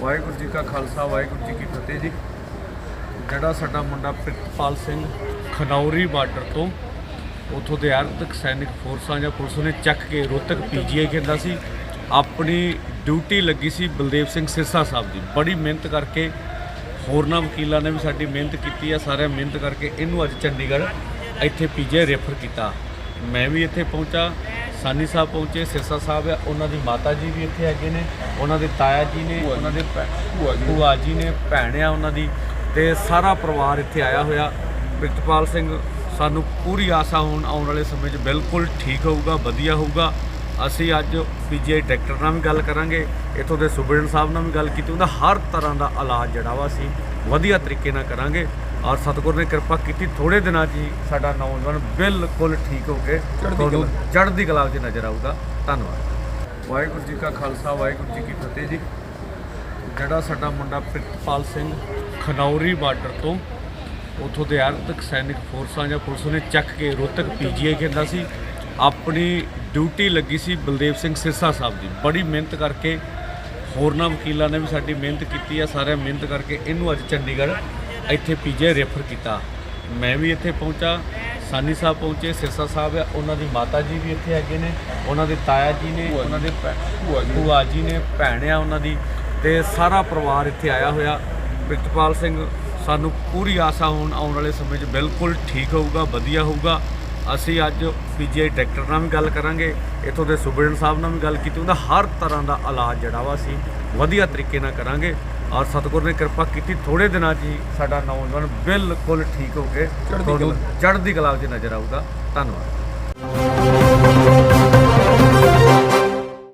ਵਾਹਿਗੁਰੂ ਜੀ ਕਾ ਖਾਲਸਾ, ਵਾਹਿਗੁਰੂ ਜੀ ਕੀ ਫਤਿਹ ਜੀ। ਜਿਹੜਾ ਸਾਡਾ ਮੁੰਡਾ ਪ੍ਰਿਤਪਾਲ ਸਿੰਘ ਖਨੌਰੀ ਬਾਰਡਰ ਤੋਂ ਉੱਥੋਂ ਦੇ ਅਰਧਕ ਸੈਨਿਕ ਫੋਰਸਾਂ ਜਾਂ ਪੁਲਿਸ ਨੇ ਚੱਕ ਕੇ ਰੋਤਕ ਪੀਜੀਆਈ ਕਹਿੰਦਾ ਸੀ, ਆਪਣੀ ਡਿਊਟੀ ਲੱਗੀ ਸੀ ਬਲਦੇਵ ਸਿੰਘ ਸਿਰਸਾ ਸਾਹਿਬ ਦੀ। ਬੜੀ ਮਿਹਨਤ ਕਰਕੇ ਹੋਰਨਾਂ ਵਕੀਲਾਂ ਨੇ ਵੀ ਸਾਡੀ ਮਿਹਨਤ ਕੀਤੀ ਆ, ਸਾਰਿਆਂ ਮਿਹਨਤ ਕਰਕੇ ਇਹਨੂੰ ਅੱਜ ਚੰਡੀਗੜ੍ਹ ਇੱਥੇ ਪੀਜੀਆਈ ਰੈਫਰ ਕੀਤਾ। ਮੈਂ ਵੀ ਇੱਥੇ ਪਹੁੰਚਾ ਸਾਨੀ ਸਾਹਿਬ ਪਹੁੰਚੇ ਸਿਰਸਾ ਸਾਹਿਬ ਆ ਉਹਨਾਂ ਦੀ ਮਾਤਾ ਜੀ ਵੀ ਇੱਥੇ ਹੈਗੇ ਨੇ ਉਹਨਾਂ ਦੇ ਤਾਇਆ ਜੀ ਨੇ ਉਹਨਾਂ ਦੇ ਭੂਆ ਜੀ। ਨੇ ਭੈਣ ਆ ਉਹਨਾਂ ਦੀ ਤੇ ਸਾਰਾ ਪਰਿਵਾਰ ਇੱਥੇ ਆਇਆ ਹੋਇਆ। ਪ੍ਰਿਤਪਾਲ ਸਿੰਘ ਸਾਨੂੰ ਪੂਰੀ ਆਸ ਹੁਣ ਆਉਣ ਵਾਲੇ ਸਮੇਂ 'ਚ ਬਿਲਕੁਲ ਠੀਕ ਹੋਊਗਾ ਵਧੀਆ ਹੋਊਗਾ। ਅਸੀਂ ਅੱਜ ਪੀਜੀਆਈ ਡਾਕਟਰ ਨਾਲ ਵੀ ਗੱਲ ਕਰਾਂਗੇ ਇੱਥੋਂ ਦੇ ਸੁਬੇਡਨ ਸਾਹਿਬ ਨਾਲ ਵੀ ਗੱਲ ਕੀਤੀ ਉਹਦਾ ਹਰ ਤਰ੍ਹਾਂ ਦਾ ਇਲਾਜ ਜਿਹੜਾ ਵਾ ਅਸੀਂ ਵਧੀਆ ਤਰੀਕੇ ਨਾਲ ਕਰਾਂਗੇ। ਔਰ ਸਤਿਗੁਰ ਨੇ ਕਿਰਪਾ ਕੀਤੀ ਥੋੜੇ ਦਿਨਾਂ 'ਚ ਹੀ ਸਾਡਾ ਨੌਜਵਾਨ ਬਿਲਕੁਲ ਠੀਕ ਹੋ ਕੇ ਤੁਹਾਨੂੰ ਚੜ੍ਹਦੀ ਕਲਾ 'ਚ ਨਜ਼ਰ ਆਊਗਾ। ਧੰਨਵਾਦ। ਵਾਹਿਗੁਰੂ ਜੀ ਕਾ ਖਾਲਸਾ ਵਾਹਿਗੁਰੂ ਜੀ ਕੀ ਫਤਿਹ ਜੀ। ਜਿਹੜਾ ਸਾਡਾ ਮੁੰਡਾ ਪ੍ਰਿਤਪਾਲ ਸਿੰਘ ਖਨੌਰੀ ਬਾਰਡਰ ਤੋਂ ਉਥੋਂ ਦੇ ਅਰਧਕ ਸੈਨਿਕ ਫੋਰਸਾਂ ਜਾਂ ਪੁਲਿਸ ਨੇ ਚੱਕ ਕੇ ਰੋਹਤਕ ਪੀਜੀਆਈ ਕਹਿੰਦਾ ਸੀ ਆਪਣੀ ਡਿਊਟੀ ਲੱਗੀ ਸੀ ਬਲਦੇਵ ਸਿੰਘ ਸਿਰਸਾ ਸਾਹਿਬ ਦੀ। ਬੜੀ ਮਿਹਨਤ ਕਰਕੇ ਹੋਰਨਾਂ ਵਕੀਲਾਂ ਨੇ ਵੀ ਸਾਡੀ ਮਿਹਨਤ ਕੀਤੀ ਆ ਸਾਰਿਆਂ ਮਿਹਨਤ ਕਰਕੇ ਇਹਨੂੰ ਅੱਜ ਚੰਡੀਗੜ੍ਹ ਇੱਥੇ ਪੀਜੀਆਈ ਰੈਫਰ ਕੀਤਾ। ਮੈਂ ਵੀ ਇੱਥੇ ਪਹੁੰਚਾ। ਸਾਨੀ ਸਾਹਿਬ ਪਹੁੰਚੇ ਸਿਰਸਾ ਸਾਹਿਬ ਆ। ਉਹਨਾਂ ਦੀ ਮਾਤਾ ਜੀ ਵੀ ਇੱਥੇ ਹੈਗੇ ਨੇ। ਉਹਨਾਂ ਦੇ ਤਾਇਆ ਜੀ ਨੇ ਉਹਨਾਂ ਦੇ ਭੂਆ ਜੀ। ਨੇ ਭੈਣ ਆ ਉਹਨਾਂ ਦੀ। ਤੇ ਸਾਰਾ ਪਰਿਵਾਰ ਇੱਥੇ ਆਇਆ ਹੋਇਆ। ਪ੍ਰਿਤਪਾਲ ਸਿੰਘ ਸਾਨੂੰ ਪੂਰੀ ਆਸ ਹੁਣ ਆਉਣ ਵਾਲੇ ਸਮੇਂ 'ਚ ਬਿਲਕੁਲ ਠੀਕ ਹੋਊਗਾ ਵਧੀਆ ਹੋਊਗਾ। ਅਸੀਂ ਅੱਜ ਪੀਜੀਆਈ ਡਾਕਟਰ ਨਾਲ ਵੀ ਗੱਲ ਕਰਾਂਗੇ। ਇੱਥੋਂ ਦੇ ਸੁਬੇਡਨ ਸਾਹਿਬ ਨਾਲ ਵੀ ਗੱਲ ਕੀਤੀ। ਉਹਦਾ ਹਰ ਤਰ੍ਹਾਂ ਦਾ ਇਲਾਜ ਜਿਹੜਾ ਵਾ ਅਸੀਂ ਵਧੀਆ ਤਰੀਕੇ ਨਾਲ ਕਰਾਂਗੇ। ਔਰ ਸਤਿਗੁਰ ਨੇ ਕਿਰਪਾ ਕੀਤੀ ਥੋੜੇ ਦਿਨਾਂ 'ਚ ਹੀ ਸਾਡਾ ਨੌਜਵਾਨ ਬਿਲਕੁਲ ਠੀਕ ਹੋ ਕੇ ਚੜ੍ਹਦੀ ਕਲਾ 'ਚ ਨਜ਼ਰ ਆਊਗਾ। ਧੰਨਵਾਦ।